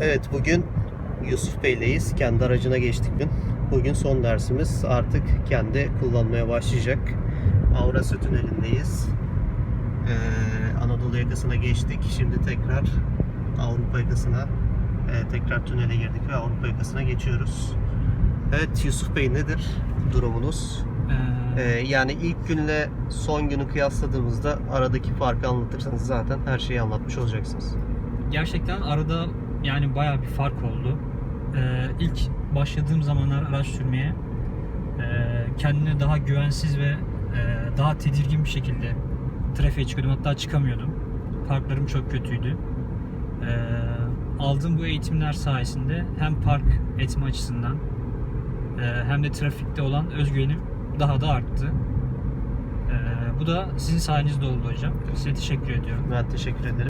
Evet bugün Yusuf Bey'leyiz. Kendi aracına geçtik dün. Bugün son dersimiz artık kendi kullanmaya başlayacak. Avrasya Tüneli'ndeyiz. Ee, Anadolu yakasına geçtik. Şimdi tekrar Avrupa yakasına e, tekrar tünele girdik ve Avrupa yakasına geçiyoruz. Evet Yusuf Bey nedir durumunuz? Ee, Ee, yani ilk günle son günü kıyasladığımızda aradaki farkı anlatırsanız zaten her şeyi anlatmış olacaksınız. gerçekten arada yani bayağı bir fark oldu. Ee, ilk başladığım zamanlar araç sürmeye e, kendine daha güvensiz ve e, daha tedirgin bir şekilde trafiğe çıkıyordum. Hatta çıkamıyordum. Parklarım çok kötüydü. Ee, aldığım bu eğitimler sayesinde hem park etme açısından e, hem de trafikte olan özgüvenim daha da arttı. Ee, bu da sizin sayenizde oldu hocam. Size teşekkür ediyorum. Ben teşekkür ederim.